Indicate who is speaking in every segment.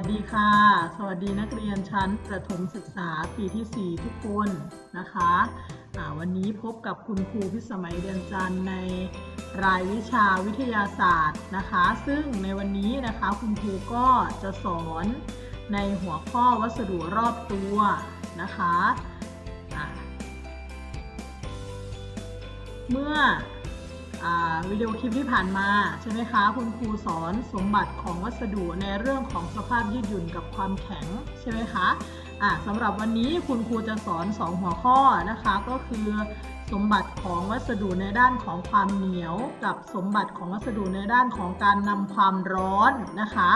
Speaker 1: สวัสดีค่ะ สวัสดีนักเรียนชั้นประถมศึกษาปีที่ 4 ทุกคนนะคะอ่าวันนี้พบกับคุณครูพิสมัยเดือนจันทร์ในรายวิชาวิทยาศาสตร์นะคะ ซึ่งในวันนี้นะคะคุณครูก็จะสอนในหัวข้อวัสดุรอบตัวนะคะอ่าเมื่อ วิดีโอคลิปที่ผ่านมาใช่ไหมคะ คุณครูสอนสมบัติของวัสดุในเรื่องของสภาพยืดหยุ่นกับความแข็งใช่ไหมคะสำหรับวันนี้คุณครูจะสอน 2 หัวข้อนะคะ ก็คือสมบัติของวัสดุในด้านของความเหนียว กับสมบัติของวัสดุในด้านของการนำความร้อนนะคะ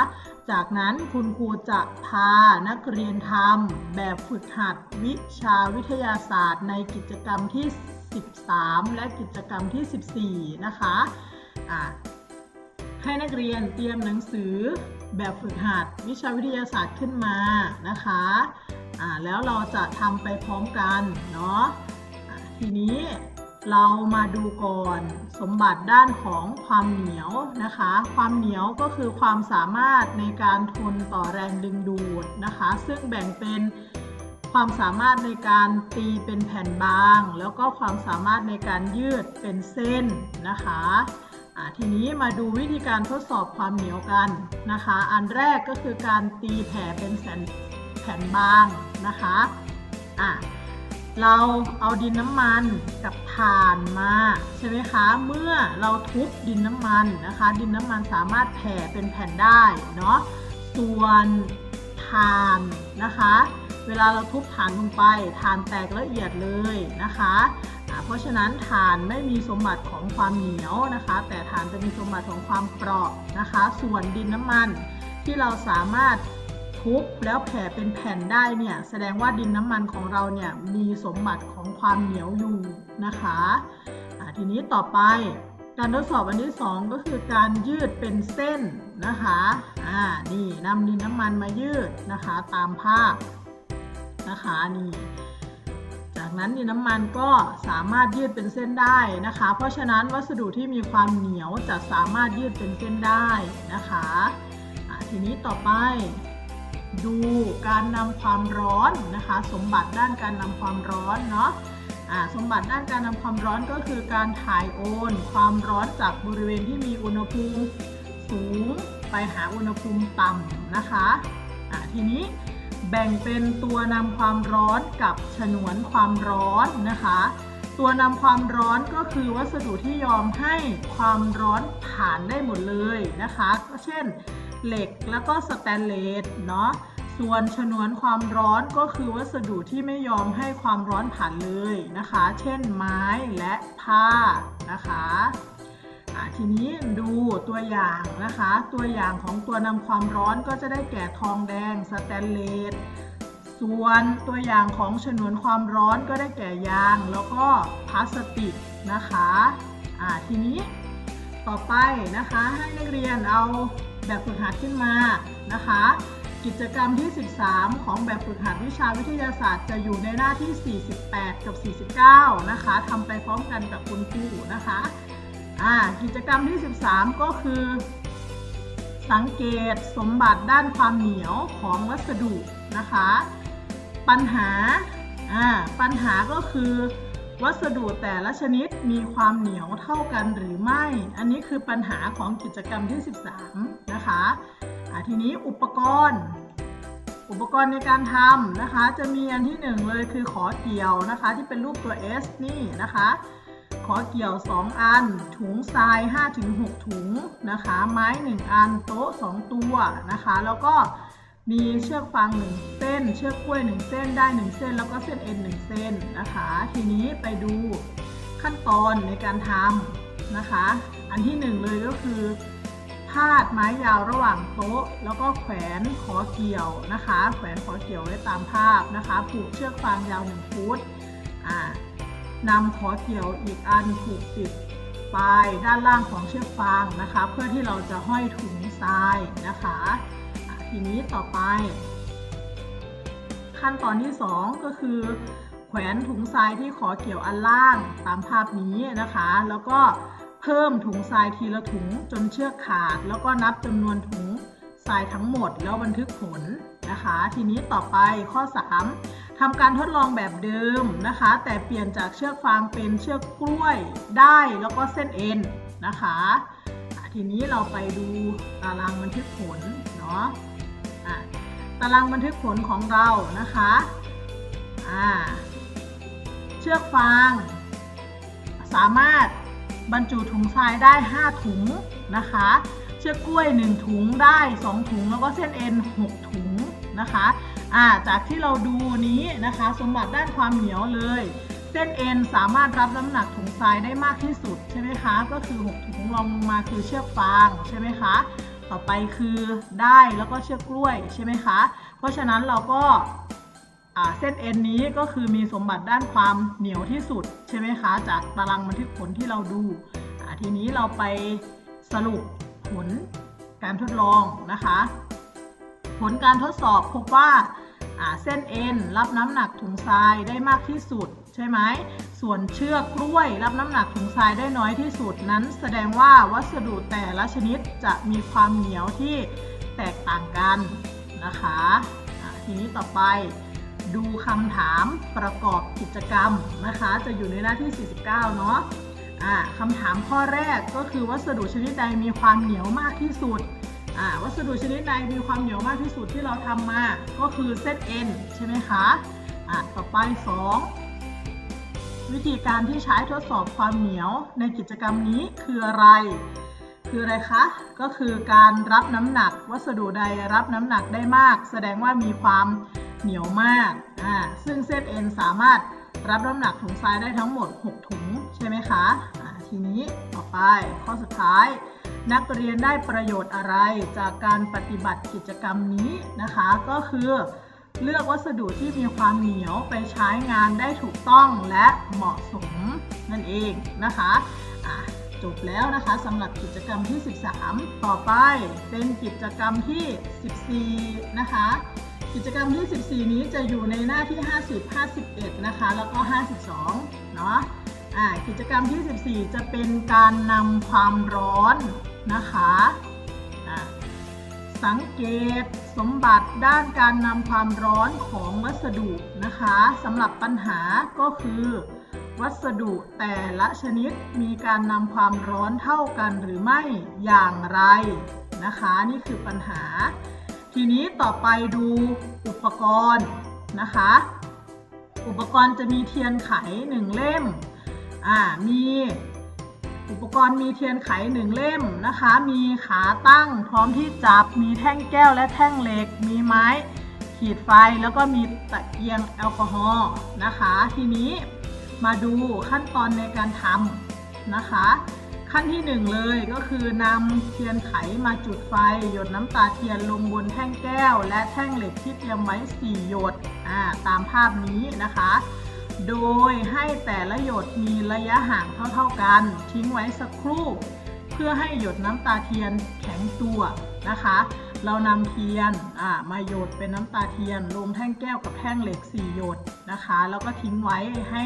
Speaker 1: จากนั้นคุณครูจะพานักเรียนทำแบบฝึกหัดวิชาวิทยาศาสตร์ในกิจกรรมที่ 13 และกิจกรรมที่ 14 นะคะให้นักเรียนเตรียมหนังสือแบบฝึกหัดวิชาวิทยาศาสตร์ขึ้นมานะคะอ่าแล้วเราจะทำไปพร้อมกันเนาะอ่าทีนี้เรามาดูก่อนสมบัติด้านของความเหนียวนะคะ ความเหนียวก็คือความสามารถในการทนต่อแรงดึงดูดนะคะ ซึ่งแบ่งเป็น ความสามารถในการตีเป็นแผ่นบาง แล้วก็ความสามารถในการยืดเป็นเส้นนะคะทีนี้มาดูวิธีการทดสอบความเหนียวกันนะคะ อันแรกก็คือการตีแผ่เป็นแผ่นแผ่นบางนะคะอะเราเอาดินน้ำมันกับถ่านมาใช่ไหมคะ เมื่อเราทุบดินน้ำมันนะคะ ดินน้ำมันสามารถแผ่เป็นแผ่นได้เนาะส่วนถ่านนะคะ เวลาเราทุบถ่านลงไปถ่านแตกละเอียดเลยนะคะอ่าเพราะฉะนั้นถ่านไม่มีสมบัติของความเหนียวนะคะ แต่ถ่านจะมีสมบัติของความเปราะนะคะ ส่วนดินน้ำมันที่เราสามารถทุบแล้วแผ่เป็นแผ่นได้เนี่ยแสดงว่าดินน้ำมันของเราเนี่ยมีสมบัติของความเหนียวอยู่นะคะอ่าทีนี้ต่อไปการทดสอบอันที่ 2 ก็คือการยืดเป็นเส้นนะคะ อ่า นี่นำดินน้ำมันมายืดนะคะ ตามภาพ นะคะนี่จากนั้นดินน้ำมันก็สามารถยืดเป็นเส้นได้นะคะ เพราะฉะนั้นวัสดุที่มีความเหนียวจะสามารถยืดเป็นเส้นได้นะคะะทีนี้ต่อไปดูการนำความร้อนนะคะ สมบัติด้านการนำความร้อนเนาะะสมบัติด้านการนำความร้อนก็คือการถ่ายโอนความร้อนจากบริเวณที่มีอุณหภูมิสูงไปหาอุณหภูมิต่ำนะคะะทีนี้ แบ่งเป็นตัวนำความร้อนกับฉนวนความร้อนนะคะ ตัวนำความร้อนก็คือวัสดุที่ยอมให้ความร้อนผ่านได้หมดเลยนะคะ ก็เช่น เหล็กแล้วก็สแตนเลสเนาะส่วนฉนวนความร้อนก็คือวัสดุที่ไม่ยอมให้ความร้อนผ่านเลยนะคะ เช่นไม้และผ้านะคะ ทีนี้ดูตัวอย่างนะคะ ตัวอย่างของตัวนำความร้อนก็จะได้แก่ทองแดงสแตนเลสส่วนตัวอย่างของฉนวนความร้อนก็ได้แก่ยาง แล้วก็พลาสติกนะคะะทีนี้ต่อไปนะคะให้นักเรียนเอาแบบฝึกหัดขึ้นมานะคะ กิจกรรมที่ 13 ของแบบฝึกหัดวิชาวิทยาศาสตร์ จะอยู่ในหน้าที่ 48 กับ 49 นะคะทำไปพร้อมกันกับคุณครูนะคะ กิจกรรมที่ 13 ก็คือ สังเกตสมบัติด้านความเหนียวของวัสดุนะคะ ปัญหาปัญหาก็คือ วัสดุแต่ละชนิดมีความเหนียวเท่ากันหรือไม่ อันนี้คือปัญหาของกิจกรรมที่ 13 นะคะอ่าทีนี้อุปกรณ์ อุปกรณ์ในการทำนะคะ จะมีอันที่หนึ่งเลยคือขอเกี่ยวนะคะ ที่เป็นรูปตัว S นี่นะคะ ขอเกี่ยว 2 อัน ถุงทราย 5-6 ถุงนะคะ ไม้ 1 อัน โต๊ะ 2 ตัวนะคะ แล้วก็มีเชือกฟาง1เส้น เชือกกล้วย 1 เส้น ได้ 1 เส้น แล้วก็เส้นเอ็น 1 เส้นนะคะ ทีนี้ไปดูขั้นตอนในการทำนะคะ อันที่ 1 เลยก็คือพาดไม้ยาวระหว่างโต๊ะ แล้วก็แขวนขอเกี่ยวนะคะ แขวนขอเกี่ยวไว้ตามภาพนะคะ ผูกเชือกฟางยาว1ฟุต อ่า นำขอเกี่ยวอีกอันผูกติดปลายด้านล่างของเชือกฟางนะคะ เพื่อที่เราจะห้อยถุงทรายนะคะทีนี้ต่อไป ขั้นตอนที่ 2 ก็คือ แขวนถุงทรายที่ขอเกี่ยวอันล่างตามภาพนี้นะคะ แล้วก็เพิ่มถุงทรายทีละถุงจนเชือกขาด แล้วก็นับจำนวนถุงทรายทั้งหมด แล้วบันทึกผลนะคะ ทีนี้ต่อไปข้อ 3 ทำการทดลองแบบเดิมนะคะ แต่เปลี่ยนจากเชือกฟางเป็นเชือกกล้วยได้แล้วก็เส้นเอ็นนะคะทีนี้เราไปดูตารางบันทึกผลเนาะะตารางบันทึกผลของเรานะคะเชือกฟาง สามารถบรรจุถุงทรายได้ 5 ถุงนะคะ เชือกกล้วย 1 ถุงได้ 2 ถุงแล้วก็เส้นเอ็น 6 ถุงนะคะ อ่าจากที่เราดูนี้นะคะ สมบัติด้านความเหนียวเลย เส้นเอ็นสามารถรับน้ำหนักถุงทรายได้มากที่สุดใช่ไหมคะ ก็คือ6ถุงรองลงมาคือเชือกฟางใช่ไหมคะ ต่อไปคือได้แล้วก็เชือกกล้วยใช่ไหมคะ เพราะฉะนั้นเราก็เส้นเอ็นนี้ก็คือมีสมบัติด้านความเหนียวที่สุดใช่ไหมคะ จากตารางบันทึกผลที่เราดู ทีนี้เราไปสรุปผลการทดลองนะคะ ผลการทดสอบพบว่า เส้นเอ็นรับน้ำหนักถุงทรายได้มากที่สุด ใช่ไหม ส่วนเชือกกล้วยรับน้ำหนักถุงทรายได้น้อยที่สุดนั้น แสดงว่าวัสดุแต่ละชนิดจะมีความเหนียวที่แตกต่างกันนะคะทีนี้ต่อไปดูคำถามประกอบกิจกรรมนะคะ จะอยู่ในหน้าที่ 49 เนาะอ่าคำถามข้อแรกก็คือวัสดุชนิดใดมีความเหนียวมากที่สุด วัสดุชนิดใดมีความเหนียวมากที่สุดที่เราทำมา ก็คือเส้นเอ็นใช่ไหมคะอ่าต่อไป 2 วิธีการที่ใช้ทดสอบความเหนียวในกิจกรรมนี้คืออะไร คืออะไรคะ ก็คือการรับน้ำหนัก วัสดุใดรับน้ำหนักได้มาก แสดงว่ามีความเหนียวมาก ซึ่งเส้นเอ็นสามารถรับน้ำหนักถุงทรายได้ทั้งหมด 6 ถุงใช่ไหมคะอ่าทีนี้ต่อไปข้อสุดท้าย นักเรียนได้ประโยชน์อะไรจากการปฏิบัติกิจกรรมนี้นะคะ ก็คือเลือกวัสดุที่มีความเหนียวไปใช้งานได้ถูกต้องและเหมาะสมนั่นเองนะคะะจบแล้วนะคะสำหรับกิจกรรมที่ 13 ต่อไปเป็นกิจกรรมที่ 14 นะคะ กิจกรรมที่ 14 นี้จะอยู่ในหน้าที่ 50 51 นะคะ แล้วก็ 52 เนาะอ่ากิจกรรมที่ 14 จะเป็นการนำความร้อน นะคะสังเกตสมบัติด้านการนำความร้อนของวัสดุนะคะสำหรับปัญหาก็คือ วัสดุแต่ละชนิดมีการนำความร้อนเท่ากันหรือไม่อย่างไรนะคะ นี่คือปัญหา ทีนี้ต่อไปดูอุปกรณ์นะคะ อุปกรณ์จะมีเทียนไขหนึ่งเล่มมี อุปกรณ์มีเทียนไขหนึ่งเล่มนะคะ มีขาตั้งพร้อมที่จับ มีแท่งแก้วและแท่งเหล็ก มีไม้ขีดไฟแล้วก็มีตะเกียงแอลกอฮอล์นะคะ ทีนี้มาดูขั้นตอนในการทำนะคะ ขั้นที่หนึ่งเลยก็คือนำเทียนไขมาจุดไฟ หยดน้ำตาเทียนลงบนแท่งแก้ว และแท่งเหล็กที่เตรียมไว้ 4 หยดตามภาพนี้นะคะ โดยให้แต่ละหยดมีระยะห่างเท่าๆกัน ทิ้งไว้สักครู่ เพื่อให้หยดน้ำตาเทียนแข็งตัวนะคะ เรานำเทียนมาหยดเป็นน้ำตาเทียนลงแท่งแก้วกับแท่งเหล็ก 4 หยดนะคะ แล้วก็ทิ้งไว้ให้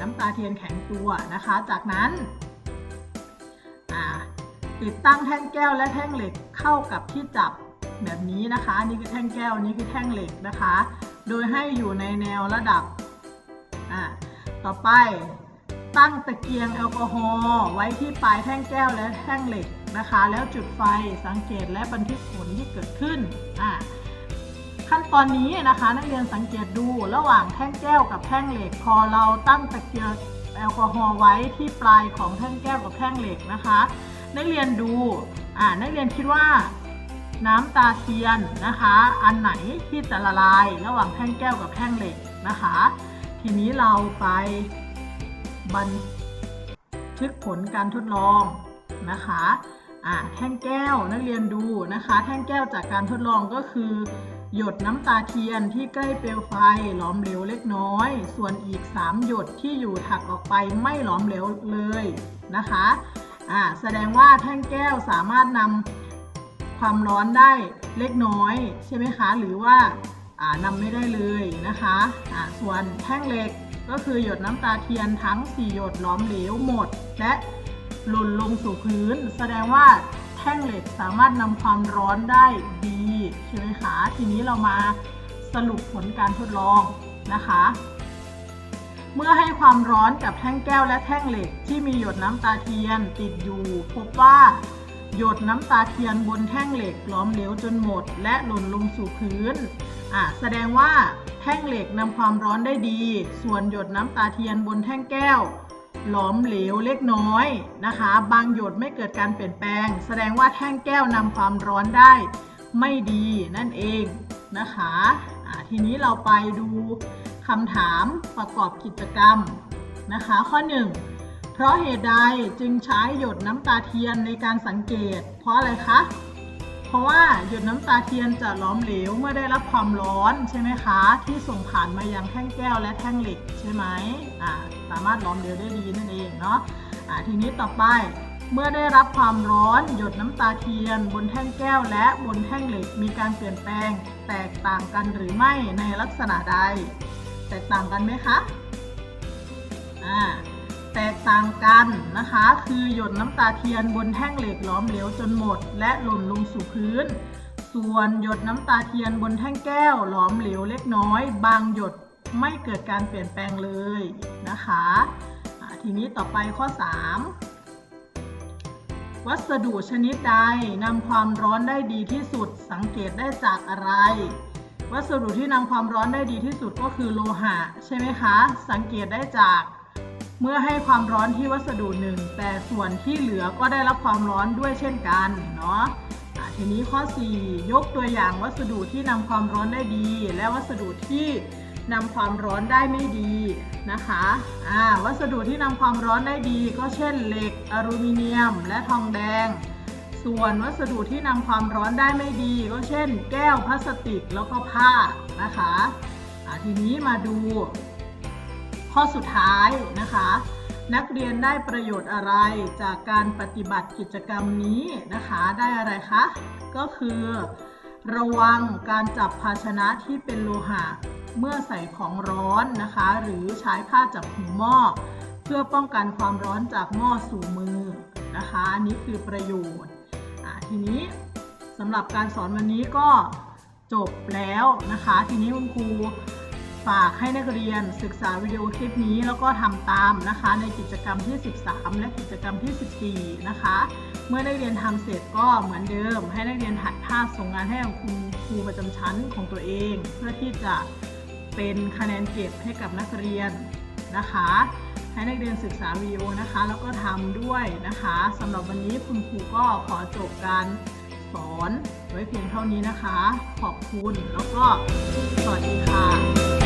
Speaker 1: น้ำตาเทียนแข็งตัวนะคะ จากนั้นติดตั้งแท่งแก้วและแท่งเหล็กเข้ากับที่จับแบบนี้นะคะ นี่คือแท่งแก้วนี่คือแท่งเหล็กนะคะ โดยให้อยู่ในแนวระดับ อ่าต่อไปตั้งตะเกียงแอลกอฮอล์ไว้ที่ปลายแท่งแก้วและแท่งเหล็กนะคะ แล้วจุดไฟสังเกตและบันทึกผลที่เกิดขึ้นอ่าขั้นตอนนี้นะคะ นักเรียนสังเกตดูระหว่างแท่งแก้วกับแท่งเหล็ก พอเราตั้งตะเกียงแอลกอฮอล์ไว้ที่ปลายของแท่งแก้วกับแท่งเหล็กนะคะ นักเรียนดูอ่านักเรียนคิดว่าน้ำตาเทียนนะคะ อันไหนที่จะละลายระหว่างแท่งแก้วกับแท่งเหล็กนะคะ ทีนี้เราไปบันทึกผลการทดลองนะคะอ่าแท่งแก้วนักเรียนดูนะคะ แท่งแก้วจากการทดลองก็คือ หยดน้ำตาเทียนที่ใกล้เปลวไฟหลอมเหลวเล็กน้อย ส่วนอีก 3 หยดที่อยู่ถักออกไปไม่หลอมเหลวเลยนะคะอ่าแสดงว่าแท่งแก้วสามารถนำความร้อนได้เล็กน้อยใช่ไหมคะ หรือว่า นำไม่ได้เลยนะคะอ่าส่วนแท่งเหล็กก็คือหยดน้ำตาเทียนทั้ง 4 หยดล้อมเหลวหมด และหล่นลงสู่พื้น แสดงว่าแท่งเหล็กสามารถนำความร้อนได้ดีใช่ไหมคะทีนี้เรามาสรุปผลการทดลองนะคะ เมื่อให้ความร้อนกับแท่งแก้วและแท่งเหล็ก ที่มีหยดน้ำตาเทียนติดอยู่ พบว่าหยดน้ำตาเทียนบนแท่งเหล็กหลอมเหลวจนหมด และหล่นลงสู่พื้น อะแสดงว่าแท่งเหล็กนำความร้อนได้ดี ส่วนหยดน้ำตาเทียนบนแท่งแก้ว หลอมเหลวเล็กน้อยนะคะ บางหยดไม่เกิดการเปลี่ยนแปลง แสดงว่าแท่งแก้วนำความร้อนได้ไม่ดีนั่นเองนะคะะทีนี้เราไปดูคำถามประกอบกิจกรรมนะคะ ข้อ 1 เพราะเหตุใดจึงใช้หยดน้ำตาเทียนในการสังเกต เพราะอะไรคะ เพราะว่าหยดน้ำตาเทียนจะล้อมเหลวเมื่อได้รับความร้อนใช่ไหมคะ ที่ส่งผ่านมายังแท่งแก้วและแท่งเหล็กใช่ไหมอ่าสามารถล้อมเหลวได้ดีนั่นเองเนาะอ่าทีนี้ต่อไปเมื่อได้รับความร้อนหยดน้ำตาเทียน บนแท่งแก้วและบนแท่งเหล็กมีการเปลี่ยนแปลง แตกต่างกันหรือไม่ในลักษณะใด แตกต่างกันไหมคะอ่า แตกต่างกันนะคะ คือหยดน้ำตาเทียนบนแท่งเหล็กหลอมเหลวจนหมด และหล่นลงสู่พื้น ส่วนหยดน้ำตาเทียนบนแท่งแก้วหลอมเหลวเล็กน้อย บางหยดไม่เกิดการเปลี่ยนแปลงเลยนะคะทีนี้ต่อไปข้อ 3 วัสดุชนิดใดนำความร้อนได้ดีที่สุดสังเกตได้จากอะไร วัสดุที่นำความร้อนได้ดีที่สุดก็คือโลหะ ใช่ไหมคะ สังเกตได้จาก เมื่อให้ความร้อนที่วัสดุหนึ่งแต่ส่วนที่เหลือก็ได้รับความร้อนด้วยเช่นกันเนาะทีนี้ข้อ 4 ยกตัวอย่างวัสดุที่นำความร้อนได้ดี และวัสดุที่นำความร้อนได้ไม่ดีนะคะอ่าวัสดุที่นำความร้อนได้ดี ก็เช่นเหล็กอลูมิเนียม และทองแดง ส่วนวัสดุที่นำความร้อนได้ไม่ดี ก็เช่น แก้วพลาสติกแล้วก็ผ้านะคะะทีนี้มาดู ข้อสุดท้ายนะคะ นักเรียนได้ประโยชน์อะไรจากการปฏิบัติกิจกรรมนี้นะคะ ได้อะไรคะ ก็คือ ระวังการจับภาชนะที่เป็นโลหะ เมื่อใส่ของร้อนนะคะ หรือใช้ผ้าจับหูหม้อเพื่อป้องกันความร้อนจากหม้อสู่มือนะคะอันนี้คือประโยชน์ทีนี้สำหรับการสอนวันนี้ก็จบแล้วนะคะ ทีนี้คุณครู ฝากให้นักเรียนศึกษาวิดีโอคลิปนี้แล้วก็ทำตามนะคะ ในกิจกรรมที่ 13 และกิจกรรมที่ 14 นะคะ เมื่อได้เรียนทำเสร็จก็เหมือนเดิม ให้นักเรียนถ่ายภาพส่งงานให้กับคุณครูประจำชั้นของตัวเอง เพื่อที่จะเป็นคะแนนเก็บให้กับนักเรียนนะคะ ให้นักเรียนศึกษาวิดีโอนะคะ แล้วก็ทำด้วยนะคะสำหรับวันนี้คุณครูก็ขอจบการสอนไว้เพียงเท่านี้นะคะ ขอบคุณแล้วก็สวัสดีค่ะ